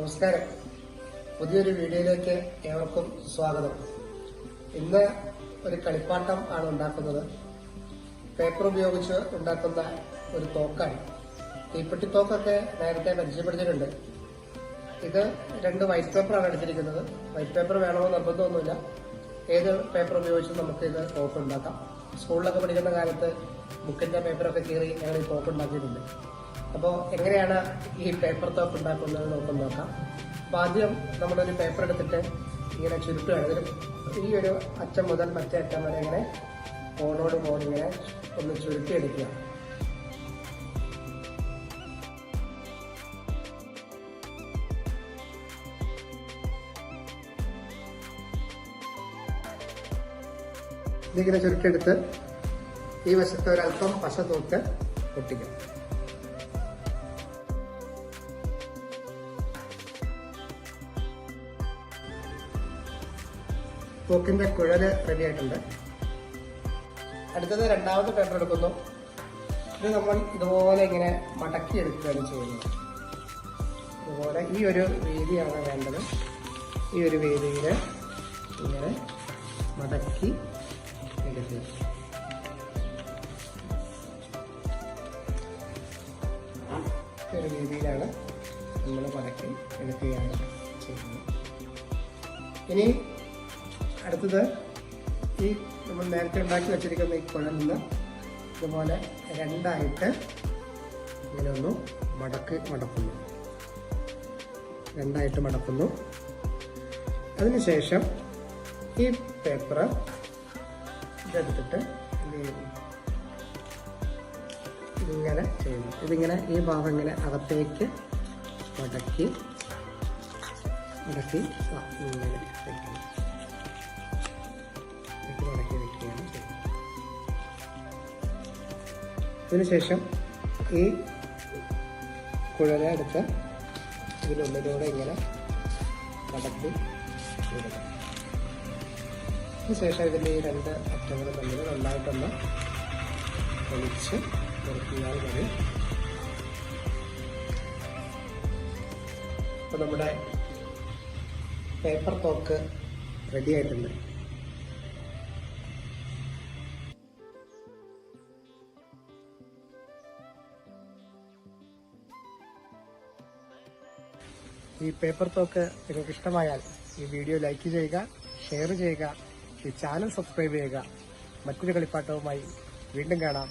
നമസ്കാരം. പുതിയൊരു വീഡിയോയിലേക്ക് ഏവർക്കും സ്വാഗതം. ഇന്ന് ഒരു കളിപ്പാട്ടം ആണ് ഉണ്ടാക്കുന്നത്. പേപ്പർ ഉപയോഗിച്ച് ഉണ്ടാക്കുന്ന ഒരു തോക്കാണ്. തീപ്പെട്ടി തോക്കൊക്കെ നേരത്തെ പരിചയപ്പെടുത്തിയിട്ടുണ്ട്. ഇത് രണ്ട് വൈറ്റ് പേപ്പറാണ് എടുത്തിരിക്കുന്നത്. വൈറ്റ് പേപ്പർ വേണമെന്ന് നിർബന്ധമൊന്നുമില്ല. ഏത് പേപ്പർ ഉപയോഗിച്ചും നമുക്ക് ഇത് തോക്ക് ഉണ്ടാക്കാം. സ്കൂളിലൊക്കെ പഠിക്കുന്ന കാലത്ത് ബുക്കിന്റെ പേപ്പറൊക്കെ കീറി ഞങ്ങൾ ഈ തോക്ക് ഉണ്ടാക്കിയിട്ടുണ്ട്. അപ്പോൾ എങ്ങനെയാണ് ഈ പേപ്പർ തോക്ക് ഉണ്ടാക്കുന്നത് നമുക്ക് നോക്കാം. അപ്പൊ ആദ്യം നമ്മളൊരു പേപ്പർ എടുത്തിട്ട് ഇങ്ങനെ ചുരുട്ടുകയാണ് ഇതിൽ ഈ ഒരു അറ്റം മുതൽ മറ്റേ അറ്റം വരെ ഇങ്ങനെ ഫോണോട് ഫോൺ ഇങ്ങനെ ഒന്ന് ചുരുട്ടിയെടുക്കുക. ഇതിങ്ങനെ ചുരുട്ടിയെടുത്ത് ഈ വശത്ത് ഒരല്പം പശ തൂത്ത് ഒട്ടിക്കാം തോക്കിന്റെ കുഴൽ റെഡി ആയിട്ടുണ്ട്. അടുത്തത് രണ്ടാമത്തെ പേപ്പർ എടുക്കുന്നു. ഇത് നമ്മൾ ഇതുപോലെ ഇങ്ങനെ മടക്കി എടുക്കുകയാണ് ചെയ്യുന്നത്. ഇതുപോലെ ഈ ഒരു വേദിയാണ് വേണ്ടത്. ഈ ഒരു വേദിയിൽ ഇങ്ങനെ മടക്കി എടുക്കുക. ഈ ഒരു രീതിയിലാണ് നമ്മൾ മടക്കി എടുക്കുകയാണ് ചെയ്യുന്നത്. ഇനി അടുത്തത് ഈ നമ്മൾ നേരത്തെ ഉണ്ടാക്കി വെച്ചിരിക്കുന്ന ഈ കുഴലിന് ഇതുപോലെ രണ്ടായിട്ട് ഇങ്ങനെ ഒന്ന് മടക്ക് മടക്കുന്നു. രണ്ടായിട്ട് മടക്കുന്നു. അതിനുശേഷം ഈ പേപ്പർ ഇതെടുത്തിട്ട് ഇങ്ങനെ ചെയ്യുന്നു ഇതിങ്ങനെ ഈ ഭാഗം ഇങ്ങനെ അകത്തേക്ക് മടക്കി മടക്കി ഇങ്ങനെ വെക്കണം ഇതിനുശേഷം ഈ കുഴല എടുത്ത് ഇതിനുള്ളിലൂടെ ഇങ്ങനെ നടത്തി ഇടുക. അതിനുശേഷം ഇതിന്റെ ഈ രണ്ട് അറ്റങ്ങൾ തമ്മിൽ നന്നായിട്ടൊന്ന് ഒളിച്ച് നിർത്തിയാൽ മതി. അപ്പൊ നമ്മുടെ പേപ്പർ തോക്ക് റെഡി ആയിട്ടുണ്ട്. ഈ പേപ്പർ തോക്ക് നിങ്ങൾക്ക് ഇഷ്ടമായാൽ ഈ വീഡിയോ ലൈക്ക് ചെയ്യുക ഷെയർ ചെയ്യുക ഈ ചാനൽ സബ്സ്ക്രൈബ് ചെയ്യുക. മറ്റൊരു കളിപ്പാട്ടവുമായി വീണ്ടും കാണാം.